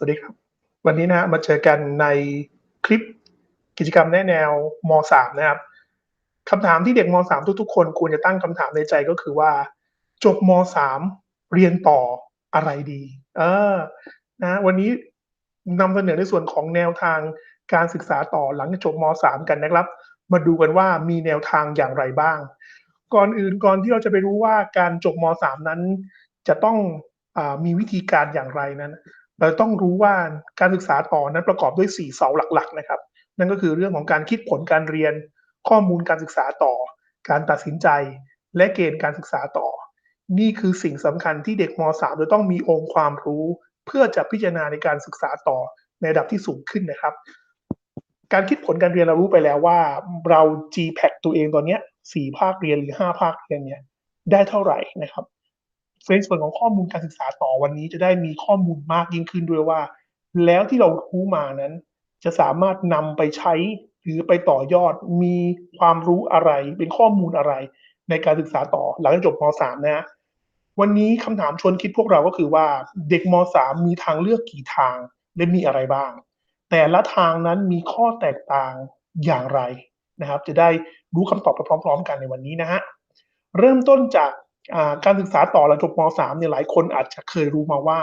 สวัสดีครับ วันนี้นะมาเจอกันในคลิปกิจกรรมแนแนวม .3 นะครับคำถามที่เด็กม .3 ทุกๆ คนควรจะตั้งคำถามในใจก็คือว่า จบม .3 เรียนต่ออะไรดี เออนะวันนี้นำเสนอในส่วนของแนวทางการศึกษาต่อหลังจบม .3 กันนะครับ มาดูกันว่ามีแนวทางอย่างไรบ้าง ก่อนอื่นก่อนที่เราจะไปรู้ว่าการจบม .3 นั้นจะต้องอมีวิธีการอย่างไรนั้น เราต้องรู้ว่าการศึกษาต่อนั้นประกอบด้วย 4 เสาหลักๆนะครับ นั่นก็คือเรื่องของการคิดผลการเรียน ข้อมูลการศึกษาต่อ การตัดสินใจ และเกณฑ์การศึกษาต่อ นี่คือสิ่งสำคัญที่เด็กม .3 จะต้องมีองค์ความรู้ เพื่อจะพิจารณาในการศึกษาต่อในระดับที่สูงขึ้นนะครับ การคิดผลการเรียนเรารู้ไปแล้วว่าเรา GPAC ตัวเองตอนนี้สี่ภาคเรียนหรือห้าภาคเรียนเนี่ยได้เท่าไหร่นะครับ ในส่วนของข้อมูลการศึกษาต่อวันนี้จะได้มีข้อมูลมากยิ่งขึ้นด้วยว่า แล้วที่เรารู้มานั้น จะสามารถนำไปใช้หรือไปต่อยอดมีความรู้อะไร เป็นข้อมูลอะไร ในการศึกษาต่อหลังจบม .3 นะฮะวันนี้คำถามชวนคิดพวกเราก็คือว่าเด็กม .3 มีทางเลือกกี่ทางและมีอะไรบ้าง แต่ละทางนั้นมีข้อแตกต่างอย่างไรนะครับ จะได้รู้คำตอบไปพร้อม ๆ กันในวันนี้นะฮะเริ่มต้นจาก การศึกษาต่อหลังจบม .3 เนี่ยหลายคนอาจจะเคยรู้มาว่า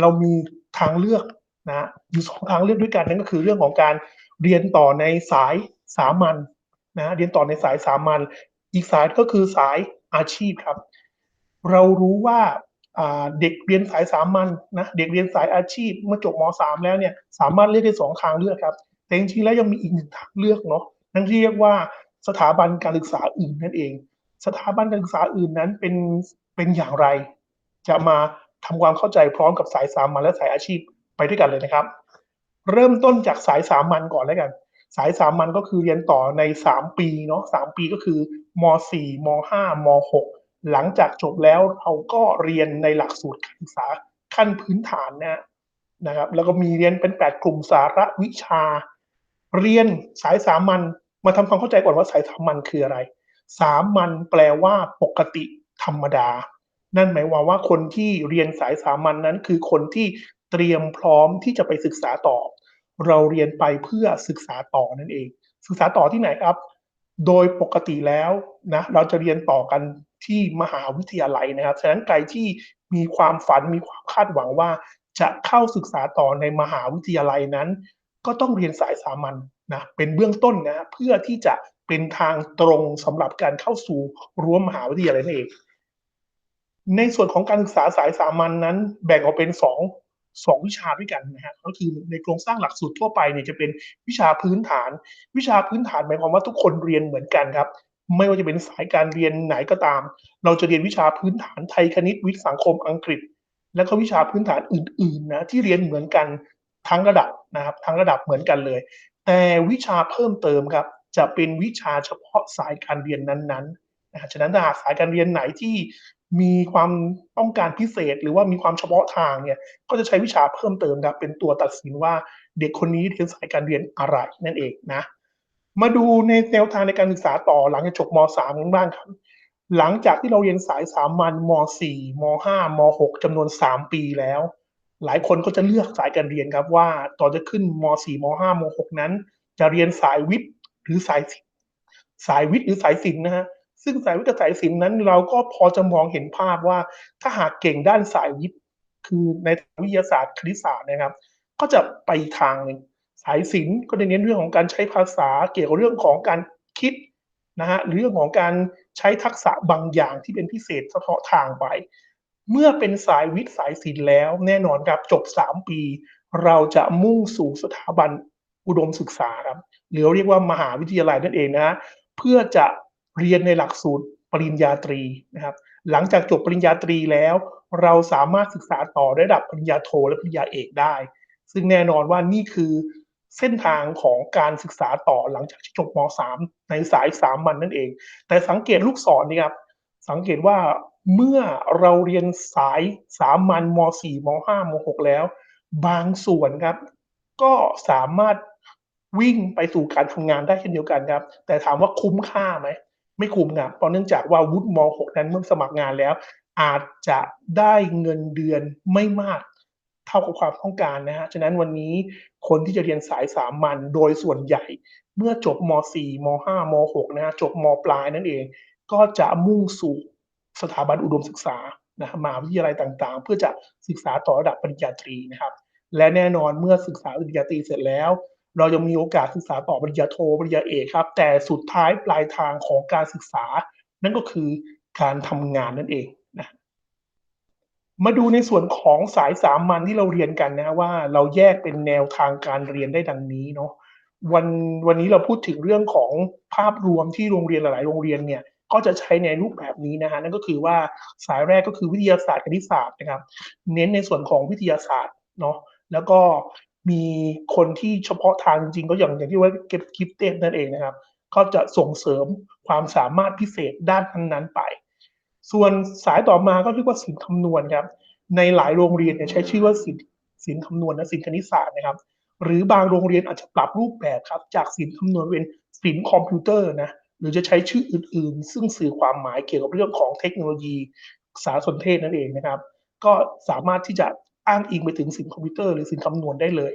เรามีทางเลือกนะอยู่สองทางเลือกด้วยกันนั่นก็คือเรื่องของการเรียนต่อในสายสามัญนะเรียนต่อในสายสามัญอีกสายก็คือสายอาชีพครับ เรารู้ว่าเด็กเรียนสายสามัญนะเด็กเรียนสายอาชีพเมื่อจบม .3 แล้วเนี่ยสามารถเลือกได้สองทางเลือกครับ แต่จริงๆแล้วยังมีอีกหนึ่งทางเลือกเนาะนั่นเรียกว่าสถาบันการศึกษาอื่นนั่นเอง สถาบันการศึกษาอื่นนั้นเป็นเป็นอย่างไร จะมาทำความเข้าใจพร้อมกับสายสามัญและสายอาชีพไปด้วยกันเลยนะครับ เริ่มต้นจากสายสามัญก่อนแล้วกัน สายสามัญก็คือเรียนต่อใน3ปีเนาะสปีก็คือม .4 ม .5 ม .6 หลังจากจบแล้วเราก็เรียนในหลักสูตรการศึกษาขั้นพื้นฐานนะนะครับ แล้วก็มีเรียนเป็น8กลุ่มสาระวิชา เรียนสายสามัญมาทำความเข้าใจก่อนว่าสายสามัญคืออะไร สามัญแปลว่าปกติธรรมดา นั่นหมายความว่าคนที่เรียนสายสามัญนนั้น คือคนที่เตรียมพร้อมที่จะไปศึกษาต่อ เราเรียนไปเพื่อศึกษาต่อนั่นเอง ศึกษาต่อที่ไหนครับ โดยปกติแล้วนะเราจะเรียนต่อกันที่มหาวิทยาลัยนะครับฉะนั้นใครที่มีความฝันมีความคาดหวังว่า จะเข้าศึกษาต่อในมหาวิทยาลัยนั้น ก็ต้องเรียนสายสามัญนนะเป็นเบื้องต้นนะเพื่อที่จะ เป็นทางตรงสำหรับการเข้าสู่รั้วมหาวิทยาลัยนั่นเอง ในส่วนของการศึกษาสายสามัญนนั้น แบ่งออกเป็นสองสองวิชาด้วยกันนะฮะก็คือในโครงสร้างหลักสูตรทั่วไปเนี่ยจะเป็นวิชาพื้นฐาน วิชาพื้นฐานหมายความว่าทุกคนเรียนเหมือนกันครับ ไม่ว่าจะเป็นสายการเรียนไหนก็ตาม เราจะเรียนวิชาพื้นฐานไทยคณิตวิทย์สังคมอังกฤษ และก็วิชาพื้นฐานอื่นๆนะที่เรียนเหมือนกันทั้งระดับนะครับทั้งระดับเหมือนกันเลย แต่วิชาเพิ่มเติมครับ จะเป็นวิชาเฉพาะสายการเรียนนั้นๆนะฉะนั้นถ้าหากสายการเรียนไหนที่มีความต้องการพิเศษ หรือว่ามีความเฉพาะทางเนี่ย ก็จะใช้วิชาเพิ่มเติมครับเป็นตัวตัดสินว่าเด็กคนนี้เรียนสายการเรียนอะไรนั่นเองนะ มาดูในแนวทางในการศึกษาต่อหลังจากจบม .3 กันบ้างครับ หลังจากที่เราเรียนสายสามัญม .4 ม .5 ม .6 จำนวน 3 ปีแล้ว หลายคนก็จะเลือกสายการเรียนครับว่าตอนจะขึ้นม .4 ม .5 ม .6 นั้น จะเรียนสายวิทย์ หรือสายสายวิทย์หรือสายศิลป์นะฮะซึ่งสายวิทย์กับสายศิลป์นั้น เราก็พอจะมองเห็นภาพว่าถ้าหากเก่งด้านสายวิทย์ คือในวิทยาศาสตร์คณิตศาสตร์นะครับ ก็จะไปทางหนึ่งสายศิลป์ก็จะเน้นเรื่องของการใช้ภาษาเกี่ยวกับเรื่องของการคิดนะฮะเรื่องของการใช้ทักษะบางอย่างที่เป็นพิเศษเฉพาะทางไป เมื่อเป็นสายวิทย์สายศิลป์แล้ว แน่นอนครับจบ 3 ปี เราจะมุ่งสู่สถาบันอุดมศึกษาครับ หรือเรียกว่ามหาวิทยาลัยนั่นเองนะเพื่อจะเรียนในหลักสูตรปริญญาตรีนะครับ หลังจากจบปริญญาตรีแล้ว เราสามารถศึกษาต่อระดับปริญญาโทและปริญญาเอกได้ ซึ่งแน่นอนว่านี่คือเส้นทางของการศึกษาต่อหลังจากจบม .3 ในสายสามมันนั่นเอง แต่สังเกตลูกศรนี่ครับ สังเกตว่าเมื่อเราเรียนสายสามัญม .4 ม .5 ม .6 แล้ว บางส่วนครับ ก็สามารถ วิ่งไปสู่การทำงานได้เช่นเดียวกันครับ แต่ถามว่าคุ้มค่าไหม ไม่คุ้มครับเพราะเนื่องจากว่าวุฒิม .6 นั้นเมื่อสมัครงานแล้ว อาจจะได้เงินเดือนไม่มากเท่ากับความต้องการนะฮะ ฉะนั้นวันนี้คนที่จะเรียนสายสามัญโดยส่วนใหญ่ เมื่อจบม .4 ม .5 ม .6 นะฮะจบมปลายนั่นเอง ก็จะมุ่งสู่สถาบันอุดมศึกษานะมหาวิทยาลัยต่างๆ เพื่อจะศึกษาต่อระดับปริญญาตรีนะครับ และแน่นอนเมื่อศึกษาปริญญาตรีเสร็จแล้ว เรายังมีโอกาสศึกษาต่อปริญญาโทปริญญาเอกครับ แต่สุดท้ายปลายทางของการศึกษา นั่นก็คือการทำงานนั่นเองนะมาดูในส่วนของสายสามัญที่เราเรียนกันนะว่าเราแยกเป็นแนวทางการเรียนได้ดังนี้เนาะวันวันนี้เราพูดถึงเรื่องของภาพรวมที่โรงเรียนหลาย ๆ โรงเรียนเนี่ยก็จะใช้ในรูปแบบนี้นะฮะนั่นก็คือว่าสายแรกก็คือวิทยาศาสตร์คณิตศาสตร์นะครับ เน้นในส่วนของวิทยาศาสตร์เนาะแล้วก็ มีคนที่เฉพาะทางจริงก็อย่างอย่างที่ว่าเก็บกิฟเต็นั่นเองนะครับ ก็จะส่งเสริมความสามารถพิเศษด้านนั้นๆไป ส่วนสายต่อมาก็เรียกว่าศิลป์คำนวณครับ ในหลายโรงเรียนเนี่ยใช้ชื่อว่าศิลป์ศิลป์คำนวณนะศิลป์คณิตศาสตร์นะครับ หรือบางโรงเรียนอาจจะปรับรูปแบบครับ จากศิลป์คำนวณเป็นศิลป์คอมพิวเตอร์นะหรือจะใช้ชื่ออื่นๆ ซึ่งสื่อความหมายเกี่ยวกับเรื่องของเทคโนโลยีสารสนเทศนั่นเองนะครับ ก็สามารถที่จะ อ้างอิงไปถึงสินคอมพิวเตอร์หรือสินคำนวณได้เลย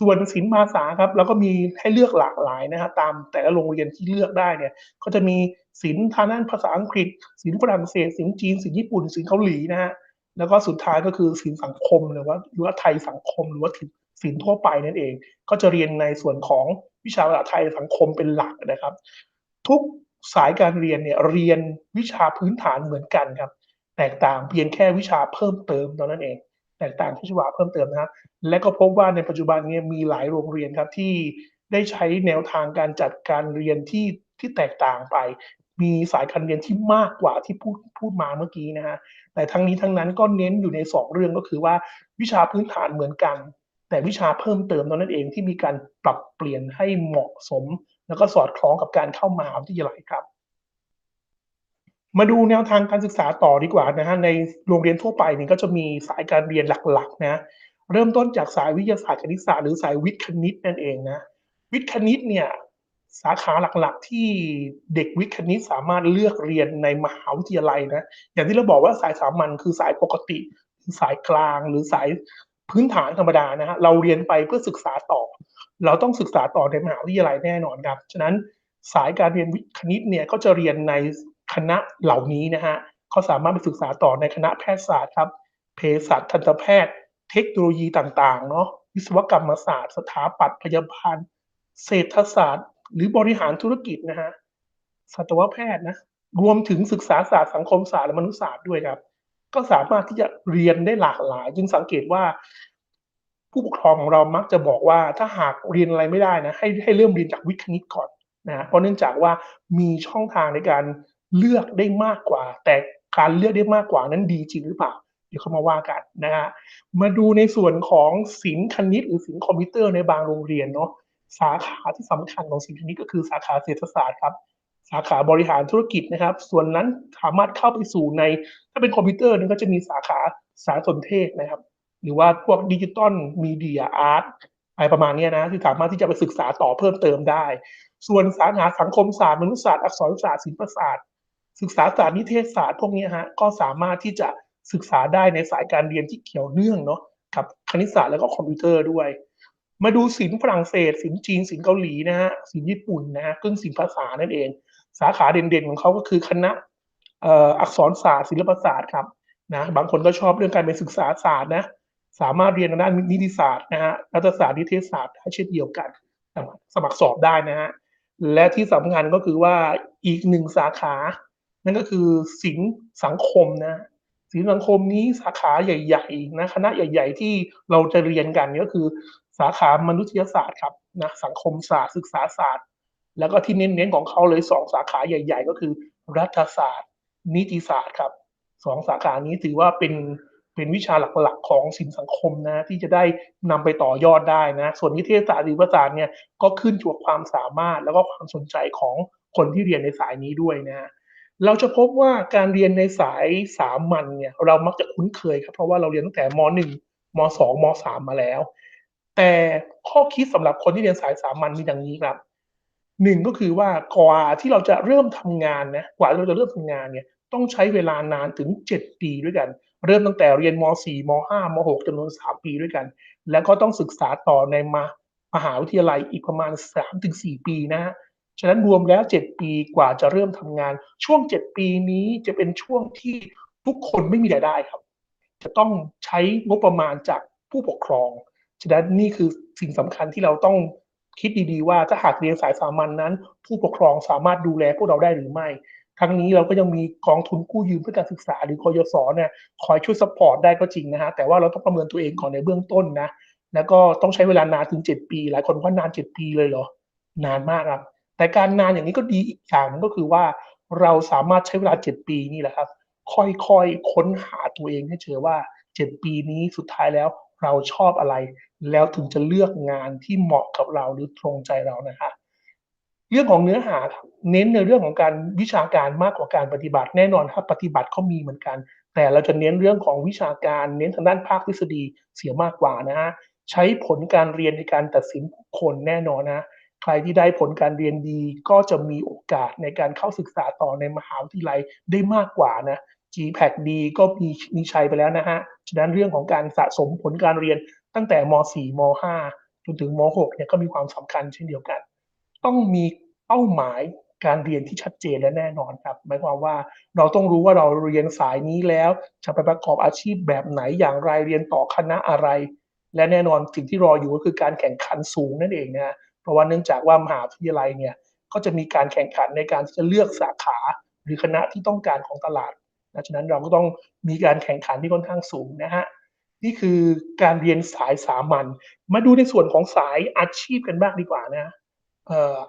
ส่วนสินภาษาครับแล้วก็มีให้เลือกหลากหลายนะฮะตามแต่ละโรงเรียนที่เลือกได้เนี่ยก็จะมีสินทางด้านภาษาอังกฤษ สินฝรั่งเศสสินจีนสินญี่ปุ่นสินเกาหลีนะฮะแล้วก็สุดท้ายก็คือสินสังคมหรือว่าหรือว่าไทยสังคมหรือว่าสินทั่วไปนั่นเอง ก็จะเรียนในส่วนของวิชาภาษาไทยสังคมเป็นหลักนะครับ ทุกสายการเรียนเนี่ยเรียนวิชาพื้นฐานเหมือนกันครับ แตกต่างเพียงแค่วิชาเพิ่มเติมเท่านั้นเอง แตกต่างที่วิชาเพิ่มเติมนะครับ และก็พบว่าในปัจจุบันนี้มีหลายโรงเรียนครับที่ได้ใช้แนวทางการจัดการเรียนที่ที่แตกต่างไป มีสายการเรียนที่มากกว่าที่พูดพูดมาเมื่อกี้นะฮะแต่ทั้งนี้ทั้งนั้นก็เน้นอยู่ในสองเรื่องก็คือว่าวิชาพื้นฐานเหมือนกัน แต่วิชาเพิ่มเติมนั้นเองที่มีการปรับเปลี่ยนให้เหมาะสม แล้วก็สอดคล้องกับการเข้ามหาวิทยาลัยครับ มาดูแนวทางการศึกษาต่อดีกว่านะฮะในโรงเรียนทั่วไปนี่ก็จะมีสายการเรียนหลักๆนะเริ่มต้นจากสายวิทยาศาสตร์คณิตศาสตร์หรือสายวิทย์คณิตนั่นเองนะวิทย์คณิตเนี่ยสาขาหลักๆ ที่เด็กวิทย์คณิตสามารถเลือกเรียนในมหาวิทยาลัยนะอย่างที่เราบอกว่าสายสามัญคือสายปกติสายกลางหรือสายพื้นฐานธรรมดานะฮะเราเรียนไปเพื่อศึกษาต่อ เราต้องศึกษาต่อในมหาวิทยาลัยแน่นอนครับฉะนั้นสายการเรียนวิทย์คณิตเนี่ยก็จะเรียนใน คณะเหล่านี้นะฮะเขาสามารถไปศึกษาต่อในคณะแพทยศาสตร์ครับเภสัชทันตแพทย์ เทคโนโลยีต่างๆเนาะวิศวกรรมศาสตร์ สถาปัตย์พยาบาลเศรษฐศาสตร์ หรือบริหารธุรกิจนะฮะสัตวแพทย์นะรวมถึงศึกษาศาสตร์สังคมศาสตร์และมนุษยศาสตร์ด้วยครับ ก็สามารถที่จะเรียนได้หลากหลาย จึงสังเกตว่า ผู้ปกครองของเรามักจะบอกว่าถ้าหากเรียนอะไรไม่ได้นะให้ให้เริ่มเรียนจากวิทย์คณิตก่อนนะเพราะเนื่องจากว่ามีช่องทางในการ เลือกได้มากกว่า แต่การเลือกได้มากกว่านั้นดีจริงหรือเปล่า เดี๋ยวเขามาว่ากันนะฮะมาดูในส่วนของศิลป์คณิต หรือศิลป์คอมพิวเตอร์ในบางโรงเรียนเนาะสาขาที่สำคัญของศิลป์คณิตก็คือสาขาเศรษฐศาสตร์ครับสาขาบริหารธุรกิจนะครับ ส่วนนั้นสามารถเข้าไปสู่ใน ถ้าเป็นคอมพิวเตอร์นี่ก็จะมีสาขาสารสนเทศนะครับ หรือว่าพวกดิจิตอลมีเดียอาร์ตอะไรประมาณนี้นะที่สามารถที่จะไปศึกษาต่อเพิ่มเติมได้ ส่วนสาขาสังคมศาสตร์มนุษยศาสตร์อักษรศาสตร์ศิลปศาสตร์ ศึกษาศาสตร์นิเทศศาสตร์พวกนี้ฮะก็สามารถที่จะศึกษาได้ในสายการเรียนที่เกี่ยวเนื่องเนาะกับคณิตศาสตร์แล้วก็คอมพิวเตอร์ด้วย มาดูศิลป์ฝรั่งเศสศิลป์จีนศิลป์เกาหลีนะฮะศิลป์ญี่ปุ่นนะฮะกึ่งศิลป์ภาษานั่นเอง สาขาเด่นๆของเขาก็คือคณะอักษรศาสตร์ ศิลปศาสตร์ครับนะบางคนก็ชอบเรื่องการเป็นศึกษาศาสตร์นะสามารถเรียนด้านนิติศาสตร์นะฮะรัฐศาสตร์นิเทศศาสตร์ได้เช่นเดียวกัน สมัครสอบได้นะฮะและที่สำคัญก็คือว่าอีกหนึ่งสาขา นั่นก็คือศิลป์สังคมนะศิลปสังคมนี้สาขาใหญ่ๆนะคณะใหญ่ ๆ ที่เราจะเรียนกันก็คือสาขามนุษยศาสตร์ครับนะสังคมศาสตร์ศึกษาศาสตร์ แล้วก็ที่เน้นๆของเขาเลยสองสาขาใหญ่ ๆ ก็คือ รัฐศาสตร์ นิติศาสตร์ครับสองสาขานี้ถือว่าเป็นเป็นวิชาหลักๆ ของศิลปสังคมนะที่จะได้นำไปต่อยอดได้นะส่วนนิเทศศาสตร์ศิลปศาสตร์เนี่ยก็ขึ้นอยู่กับความสามารถแล้วก็ความสนใจของคนที่เรียนในสายนี้ด้วยนะ เราจะพบว่าการเรียนในสายสามัญเนี่ย เรามักจะคุ้นเคยครับ เพราะว่าเราเรียนตั้งแต่ม .1 ม .2 ม .3 มมาแล้ว แต่ข้อคิดสำหรับคนที่เรียนสายสามัญมีดังนี้ครับหนึ่งก็คือว่ากว่าที่เราจะเริ่มทำงานนะกว่าเราจะเริ่มทำงานเนี่ย ต้องใช้เวลานานถึง 7 ปีด้วยกัน เริ่มตั้งแต่เรียนม .4 ม .5 ม .6 จำนวน 3 ปีด้วยกัน แล้วก็ต้องศึกษาต่อในมามหาวิทยาลัยอีกประมาณ 3-4 ปีนะ ฉะนั้นรวมแล้ว 7 ปีกว่าจะเริ่มทำงาน ช่วง 7 ปีนี้จะเป็นช่วงที่ทุกคนไม่มีรายได้ครับ จะต้องใช้งบประมาณจากผู้ปกครอง ฉะนั้นนี่คือสิ่งสำคัญที่เราต้องคิดดีๆ ว่าถ้าหากเรียนสายสามัญนนั้น ผู้ปกครองสามารถดูแลพวกเราได้หรือไม่ทั้งนี้เราก็ยังมีกองทุนกู้ยืมเพื่อการศึกษาหรือกยศเนี่ยคอยช่วยสปอร์ตได้ก็จริงนะฮะแต่ว่าเราต้องประเมินตัวเองก่อนในเบื้องต้นนะแล้วก็ต้องใช้เวลานานถึง 7 ปี หลายคนว่านาน 7 ปีเลยเหรอนานมากครับ แต่การนานอย่างนี้ก็ดีอีกอย่างนึงก็คือว่าเราสามารถใช้เวลา7ปีนี่แหละครับ ค่อยๆค้นหาตัวเองให้เจอว่า7ปีนี้สุดท้ายแล้วเราชอบอะไร แล้วถึงจะเลือกงานที่เหมาะกับเราหรือตรงใจเรานะคะเรื่องของเนื้อหาเน้นในเรื่องของการวิชาการมากกว่าการปฏิบัติแน่นอนถ้าปฏิบัติเขามีเหมือนกัน แต่เราจะเน้นเรื่องของวิชาการเน้นทางด้านภาคทฤษฎีเสียมากกว่านะฮะใช้ผลการเรียนในการตัดสินคนแน่นอนนะ ใครที่ได้ผลการเรียนดีก็จะมีโอกาสในการเข้าศึกษาต่อในมหาวิทยาลัยได้มากกว่านะ GPAC ดีก็มีมีชัยไปแล้วนะฮะ ฉะนั้นเรื่องของการสะสมผลการเรียนตั้งแต่ม .4 ม .5 จนถึงม .6 เนี่ยก็มีความสำคัญเช่นเดียวกัน ต้องมีเป้าหมายการเรียนที่ชัดเจนและแน่นอนครับ หมายความว่าเราต้องรู้ว่าเราเรียนสายนี้แล้ว จะไปประกอบอาชีพแบบไหนอย่างไรเรียนต่อคณะอะไร และแน่นอนสิ่งที่รออยู่ก็คือการแข่งขันสูงนั่นเองนะ เพราะว่าเนื่องจากว่ามหาวิทยาลัยเนี่ยก็จะมีการแข่งขันในการที่จะเลือกสาขาหรือคณะที่ต้องการของตลาดดังนั้นเราก็ต้องมีการแข่งขันที่ค่อนข้างสูงนะฮะนี่คือการเรียนสายสามัญมาดูในส่วนของสายอาชีพกันบ้างดีกว่านะ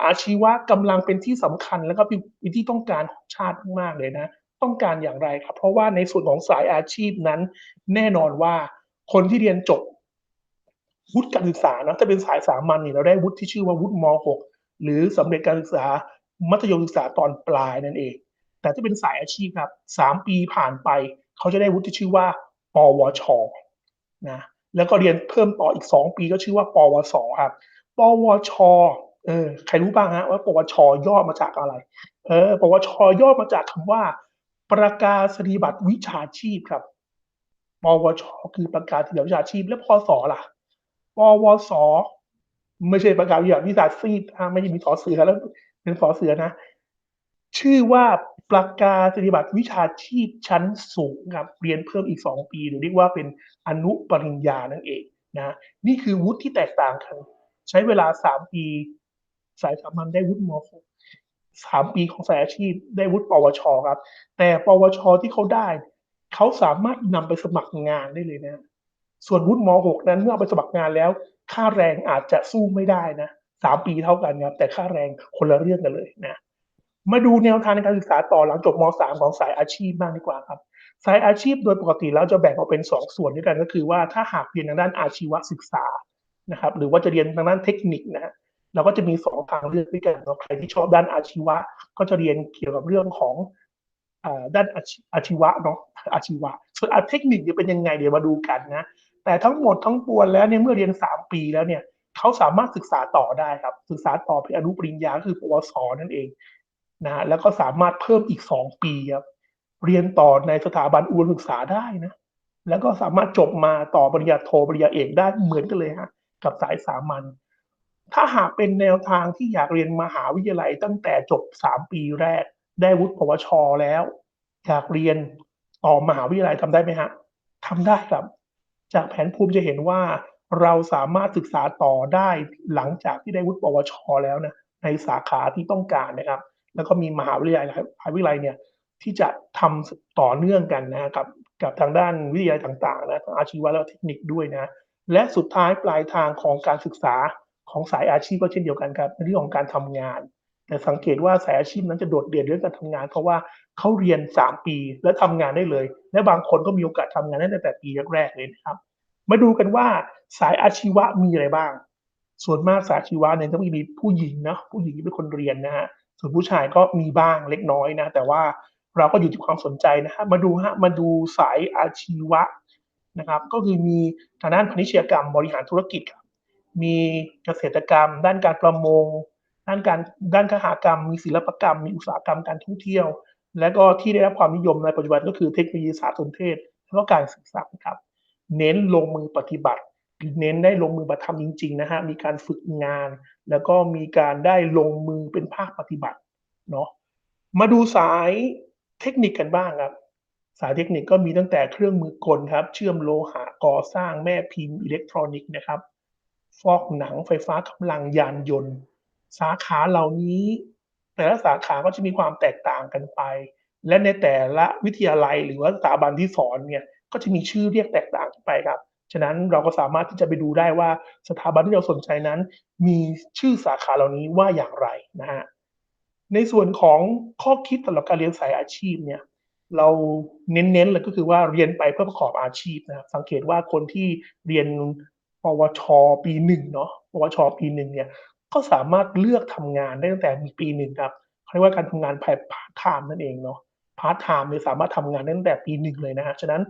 อาชีวะกำลังเป็นที่สำคัญแล้วก็เป็นที่ต้องการของชาติมากเลยนะ ต้องการอย่างไรครับ เพราะว่าในส่วนของสายอาชีพนั้น แน่นอนว่าคนที่เรียนจบ วุฒิการศึกษานะถ้าเป็นสายสามัญเนี่ยเราได้วุฒิที่ชื่อว่าวุฒิม .6 หรือสำเร็จการศึกษามัธยมศึกษาตอนปลายนั่นเอง แต่ถ้าเป็นสายอาชีพครับสามปีผ่านไป เขาจะได้วุฒิที่ชื่อว่า ปวชนะแล้วก็เรียนเพิ่มต่ออีกสองปีก็ชื่อว่า ปวสครับ ปวชเออใครรู้บ้างฮะว่า ปวชย่อมาจากอะไร เออ ปวชย่อมาจากคำว่า ประกาศนียบัตรวิชาชีพครับ ปวช คือประกาศนียบัตรวิชาชีพ แล้วพศล่ะ ปวส ไม่ใช่ประกาศวิทยาวิสาซีไม่ใช่มีสอเสือแล้วเป็นสอเสือนะ ชื่อว่าประกาศนียบัตรวิชาชีพชั้นสูงครับ เรียนเพิ่มอีกสองปีหรือเรียกว่าเป็นอนุปริญญานั่นเองนะนี่คือวุฒิที่แตกต่างกัน ใช้เวลาสามปี สายสามัญได้วุฒิม .6 สามปีของสายอาชีพได้วุฒิปวชครับ แต่ปวชที่เขาได้ เขาสามารถนำไปสมัครงานได้เลยนะ ส่วนวุฒิม .6 นั้นเมื่อไปสมัครงานแล้ว ค่าแรงอาจจะสู้ไม่ได้นะสามปีเท่ากันครับแต่ค่าแรงคนละเรื่องกันเลยนะมาดูแนวทางในการศึกษาต่อหลังจบม .3 ของสายอาชีพบ้างดีกว่าครับ สายอาชีพโดยปกติแล้วจะแบ่งออกเป็น 2 ส่วนด้วยกันก็คือว่าถ้าหากเรียนทางด้านอาชีวศึกษานะครับ หรือว่าจะเรียนทางด้านเทคนิคนะฮะเราก็จะมี 2 ทางเลือกด้วยกันใครที่ชอบด้านอาชีวะ ก็จะเรียนเกี่ยวกับเรื่องของด้านอาชีวะเนาะอาชีวะส่วนเทคนิคจะเป็นยังไงเดี๋ยวมาดูกันนะ แต่ทั้งหมดทั้งปวงแล้วเนี่ยเมื่อเรียนสามปีแล้วเนี่ยเขาสามารถศึกษาต่อได้ครับ ศึกษาต่อเป็นอนุปริญญาคือปวสนั่นเองนะแล้วก็สามารถเพิ่มอีกสองปีครับเรียนต่อในสถาบันอุดมศึกษาได้นะแล้วก็สามารถจบมาต่อปริญญาโทปริญญาเอกได้เหมือนกันเลยฮะกับสายสามัญถ้าหากเป็นแนวทางที่อยากเรียนมหาวิทยาลัยตั้งแต่จบสามปีแรก ได้วุฒิปวชแล้ว อยากเรียนต่อมหาวิทยาลัยทำได้ไหมฮะทำได้ครับ จากแผนภูมิจะเห็นว่าเราสามารถศึกษาต่อได้หลังจากที่ได้วุฒิปวช แล้วนะในสาขาที่ต้องการนะครับ แล้วก็มีมหาวิทยาลัยมหาวิทยาลัยเนี่ยที่จะทำต่อเนื่องกันนะกับกับทางด้านวิทยาลัยต่างๆนะอาชีวะและเทคนิคด้วยนะ และสุดท้ายปลายทางของการศึกษาของสายอาชีพก็เช่นเดียวกันครับในเรื่องของการทำงาน แต่สังเกตว่าสายอาชีพนั้นจะโดดเด่นเรื่องการทำงาน เพราะว่า เขาเรียน 3 ปีและทำงานได้เลย และบางคนก็มีโอกาสทำงานได้ตั้งแต่ปีแรกๆเลยนะครับ มาดูกันว่าสายอาชีวะมีอะไรบ้าง ส่วนมากสายอาชีวะเนี่ยจะมีผู้หญิงนะผู้หญิงเป็นคนเรียนนะฮะส่วนผู้ชายก็มีบ้างเล็กน้อยนะ แต่ว่าเราก็อยู่ที่ความสนใจนะฮะมาดูฮะมาดูสายอาชีวะนะครับ ก็คือมีทางด้านพาณิชยกรรมบริหารธุรกิจครับมีเกษตรกรรม ด้านการประมง ด้านการด้านคหกรรม มีศิลปกรรม มีอุตสาหกรรมการท่องเที่ยว และก็ที่ได้รับความนิยมในปัจจุบันก็คือเทคโนโลยีสารสนเทศ แล้วก็การศึกษาครับ เน้นลงมือปฏิบัติ เน้นได้ลงมือปฏิบัติจริงๆนะฮะมีการฝึกงาน แล้วก็มีการได้ลงมือเป็นภาคปฏิบัติเนาะมาดูสายเทคนิคกันบ้างครับ สายเทคนิคก็มีตั้งแต่เครื่องมือกลครับ เชื่อมโลหะก่อสร้างแม่พิมพ์อิเล็กทรอนิกส์นะครับ ฟอกหนังไฟฟ้ากำลังยานยนต์ สาขาเหล่านี้ แต่ละสาขาก็จะมีความแตกต่างกันไป และในแต่ละวิทยาลัยหรือว่าสถาบันที่สอนเนี่ยก็จะมีชื่อเรียกแตกต่างไปครับ ฉะนั้นเราก็สามารถที่จะไปดูได้ว่าสถาบันที่เราสนใจนั้น มีชื่อสาขาเหล่านี้ว่าอย่างไรนะฮะ ในส่วนของข้อคิดสำหรับการเรียนสายอาชีพเนี่ยเราเน้นๆเลยก็คือว่าเรียนไปเพื่อประกอบอาชีพนะครับ สังเกตว่าคนที่เรียนปวชปีหนึ่งเนาะ ปวชปีหนึ่งเนี่ย ก็สามารถเลือกทำงานได้ตั้งแต่มีปีหนึ่งครับเขาเรียกว่าการทำงานภายพาร์ทไทม์นั่นเองเนาะพาร์ทไทม์เนี่ยสามารถทำงานได้ตั้งแต่ปีหนึ่งเลยนะฮะฉะนั้น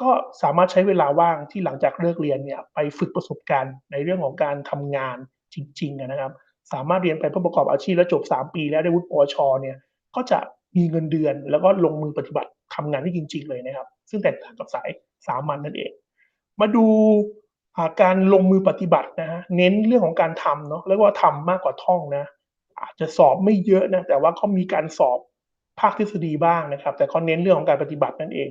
ก็สามารถใช้เวลาว่างที่หลังจากเลิกเรียนเนี่ยไปฝึกประสบการณ์ในเรื่องของการทำงานจริงๆนะครับ สามารถเรียนไปเพื่อประกอบอาชีพแล้วจบ 3 ปี แล้วได้วุฒิปวชเนี่ยก็จะมีเงินเดือนแล้วก็ลงมือปฏิบัติทำงานได้จริง ๆ เลยนะครับ ซึ่งแตกต่างกับสายสามัญนนั่นเอง มาดู การลงมือปฏิบัตินะฮะเน้นเรื่องของการทำเนาะแล้วก็ทำมากกว่าท่องนะอาจจะสอบไม่เยอะนะแต่ว่าเขามีการสอบภาคทฤษฎีบ้างนะครับ แต่เขาเน้นเรื่องของการปฏิบัตินั่นเอง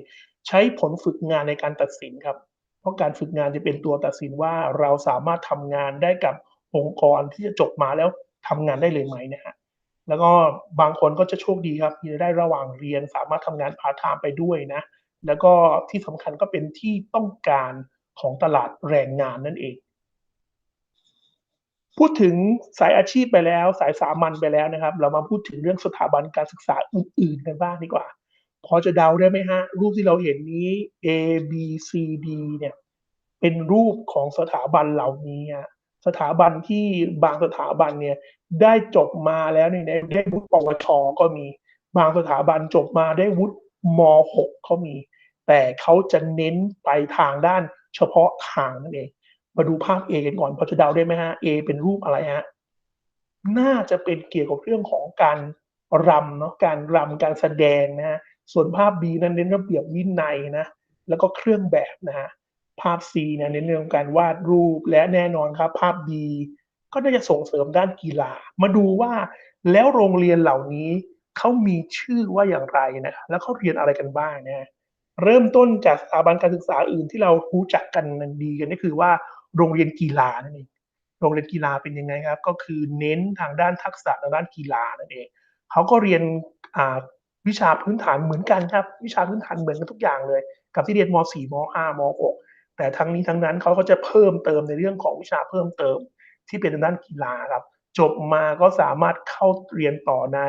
ใช้ผลฝึกงานในการตัดสินครับ เพราะการฝึกงานจะเป็นตัวตัดสินว่าเราสามารถทำงานได้กับองค์กรที่จะจบมาแล้วทำงานได้เลยไหมนะฮะแล้วก็บางคนก็จะโชคดีครับที่จะได้ระหว่างเรียนสามารถทำงานพาร์ทไทม์ไปด้วยนะ แล้วก็ที่สำคัญก็เป็นที่ต้องการ ของตลาดแรงงานนั่นเอง พูดถึงสายอาชีพไปแล้ว สายสามัญไปแล้วนะครับ เรามาพูดถึงเรื่องสถาบันการศึกษาอื่น ๆ กันบ้างดีกว่า พอจะเดาได้ไหมฮะ รูปที่เราเห็นนี้ A B C D เนี่ย เป็นรูปของสถาบันเหล่านี้สถาบันที่บางสถาบันเนี่ยได้จบมาแล้วเนี่ยได้วุฒิปวชก็มี บางสถาบันจบมาได้วุฒิม .6 เขามี แต่เขาจะเน้นไปทางด้าน เฉพาะทางนั่นเอง มาดูภาพ A กันก่อนพอจะเดาได้ไหมฮะ A เป็นรูปอะไรฮะน่าจะเป็นเกี่ยวกับเรื่องของการรำเนาะการรำการแสดงนะฮะส่วนภาพ B นั้นเน้นระเบียบวินัยนะแล้วก็เครื่องแบบนะฮะภาพ C เนี่ยในเรื่องของการวาดรูปและแน่นอนครับภาพ D ก็น่าจะส่งเสริมด้านกีฬา มาดูว่าแล้วโรงเรียนเหล่านี้เขามีชื่อว่าอย่างไรนะครับแล้วเขาเรียนอะไรกันบ้างนะ เริ่มต้นจากสถาบันการศึกษาอื่นที่เรารู้จักกันดีกันก็คือว่าโรงเรียนกีฬานั่นเองโรงเรียนกีฬาเป็นยังไงครับ ก็คือเน้นทางด้านทักษะทางด้านกีฬานั่นเองเขาก็เรียนวิชาพื้นฐานเหมือนกันครับ วิชาพื้นฐานเหมือนกันทุกอย่างเลย กับที่เรียนม .4 ม .5 ม .6 แต่ทั้งนี้ทั้งนั้นเขาก็จะเพิ่มเติมในเรื่องของวิชาเพิ่มเติม ที่เป็นด้านกีฬาครับ จบมาก็สามารถเข้าเรียนต่อใน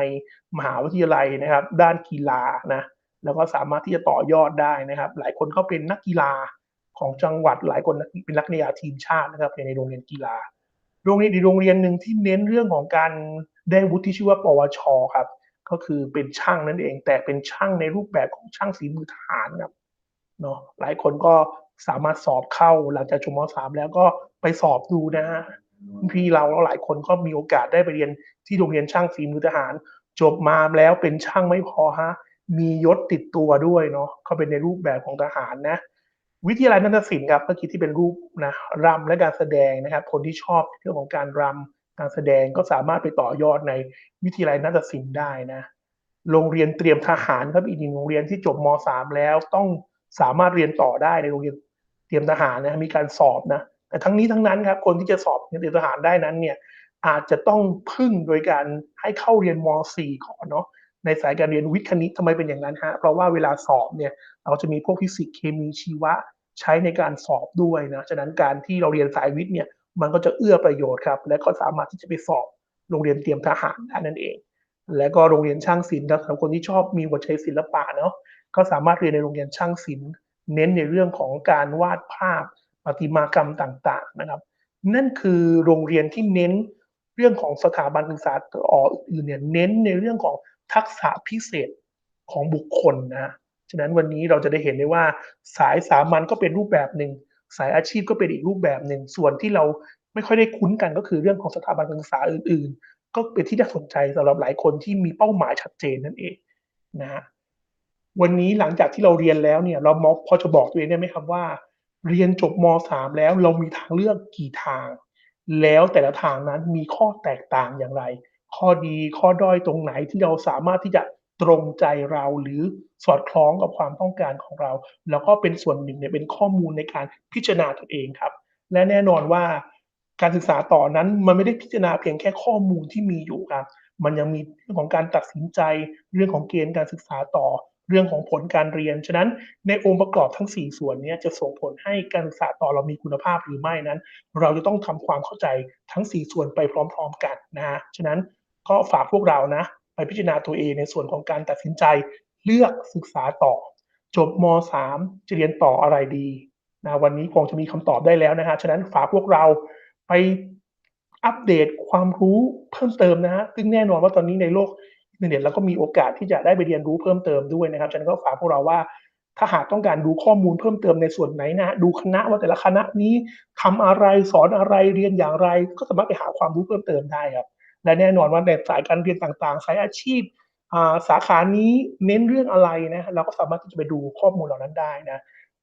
มหาวิทยาลัยนะครับ ด้านกีฬานะ แล้วก็สามารถที่จะต่อยอดได้นะครับ หลายคนก็เป็นนักกีฬาของจังหวัด หลายคนเป็นนักเรียนทีมชาตินะครับในโรงเรียนกีฬา โรงเรียนดีโรงเรียนหนึ่งที่เน้นเรื่องของการได้วุฒิที่ชื่อว่า ปวช ครับ ก็คือเป็นช่างนั่นเอง แต่เป็นช่างในรูปแบบของช่างฝีมือทหารครับเนาะหลายคนก็สามารถสอบเข้าหลังจากจบม .3 แล้วก็ไปสอบดูนะฮะพี่เราหลายคนก็มีโอกาสได้ไปเรียนที่โรงเรียนช่างฝีมือทหาร จบมาแล้วเป็นช่างไม่พอฮะ มียศติดตัวด้วยเนาะเขาเป็นในรูปแบบของทหารนะ วิทยาลัยนันทศิลป์ครับเมื่อกี้ที่เป็นรูปนะรำและการแสดงนะครับ คนที่ชอบเรื่องของการรำการแสดงก็สามารถไปต่อยอดในวิทยาลัยนันทศิลป์ได้นะ โรงเรียนเตรียมทหารครับอีกหนึ่งโรงเรียนที่จบม .3 แล้วต้องสามารถเรียนต่อได้ในโรงเรียนเตรียมทหารนะมีการสอบนะแต่ทั้งนี้ทั้งนั้นครับคนที่จะสอบเตรียมทหารได้นั้นเนี่ยอาจจะต้องพึ่งโดยการให้เข้าเรียนม .4 ก่อนเนาะ ในสายการเรียนวิทย์คณิตทำไมเป็นอย่างนั้นฮะเพราะว่าเวลาสอบเนี่ยเราจะมีพวกฟิสิกส์เคมีชีวะใช้ในการสอบด้วยนะฉะนั้นการที่เราเรียนสายวิทย์เนี่ยมันก็จะเอื้อประโยชน์ครับ และก็สามารถที่จะไปสอบโรงเรียนเตรียมทหารได้นั่นเอง และก็โรงเรียนช่างศิลป์สำหรับคนที่ชอบมีหัวใจศิลปะเนาะก็สามารถเรียนในโรงเรียนช่างศิลป์ เน้นในเรื่องของการวาดภาพประติมากรรมต่างๆนะครับ นั่นคือโรงเรียนที่เน้นเรื่องของสถาบันศึกษาต่ออื่นเนี่ยเน้นในเรื่องของ ทักษะพิเศษของบุคคลนะฉะนั้นวันนี้เราจะได้เห็นได้ว่าสายสามัญก็เป็นรูปแบบหนึ่งสายอาชีพก็เป็นอีกรูปแบบหนึ่งส่วนที่เราไม่ค่อยได้คุ้นกันก็คือเรื่องของสถาบันการศึกษาอื่น ๆ ก็เป็นที่น่าสนใจสำหรับหลายคนที่มีเป้าหมายชัดเจนนั่นเองนะฮะวันนี้หลังจากที่เราเรียนแล้วเนี่ย เรามอพอจะบอกตัวเองได้ไหมครับว่า เรียนจบม .3 แล้วเรามีทางเลือกกี่ทาง แล้วแต่ละทางนั้นมีข้อแตกต่างอย่างไร ข้อดีข้อด้อยตรงไหนที่เราสามารถที่จะตรงใจเราหรือสอดคล้องกับความต้องการของเรา แล้วก็เป็นส่วนหนึ่งเนี่ยเป็นข้อมูลในการพิจารณาตัวเองครับ และแน่นอนว่าการศึกษาต่อนั้นมันไม่ได้พิจารณาเพียงแค่ข้อมูลที่มีอยู่ครับ มันยังมีเรื่องของการตัดสินใจ เรื่องของเกณฑ์การศึกษาต่อ เรื่องของผลการเรียน ฉะนั้นในองค์ประกอบทั้ง 4 ส่วนนี้จะส่งผลให้การศึกษาต่อเรามีคุณภาพหรือไม่นั้น เราจะต้องทำความเข้าใจทั้ง 4 ส่วนไปพร้อม ๆ กันนะฮะ ฉะนั้น ก็ฝากพวกเรานะไปพิจารณาตัวเองในส่วนของการตัดสินใจเลือกศึกษาต่อ จบม .3 จะเรียนต่ออะไรดีนะวันนี้คงจะมีคำตอบได้แล้วนะฮะฉะนั้นฝากพวกเราไปอัปเดตความรู้เพิ่มเติมนะฮะซึ่งแน่นอนว่าตอนนี้ในโลกอินเทอร์เน็ตเราก็มีโอกาสที่จะได้ไปเรียนรู้เพิ่มเติมด้วยนะครับ ฉะนั้นก็ฝากพวกเราว่า ถ้าหากต้องการดูข้อมูลเพิ่มเติมในส่วนไหนนะ ดูคณะว่าแต่ละคณะนี้ทำอะไรสอนอะไรเรียนอย่างไร ก็สามารถไปหาความรู้เพิ่มเติมได้ครับ และแน่นอนว่าในสายการเรียนต่างๆ สายอาชีพสาขานี้เน้นเรื่องอะไรนะเราก็สามารถที่จะไปดูข้อมูลเหล่านั้นได้นะ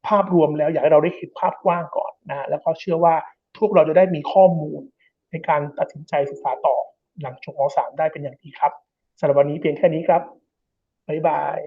ภาพรวมแล้วอยากให้เราได้เห็นภาพกว้างก่อนนะแล้วก็เชื่อว่าพวกเราจะได้มีข้อมูลในการตัดสินใจศึกษาต่อหลังจบม .3 ได้เป็นอย่างดีครับสำหรับวันนี้เพียงแค่นี้ครับบ๊ายบาย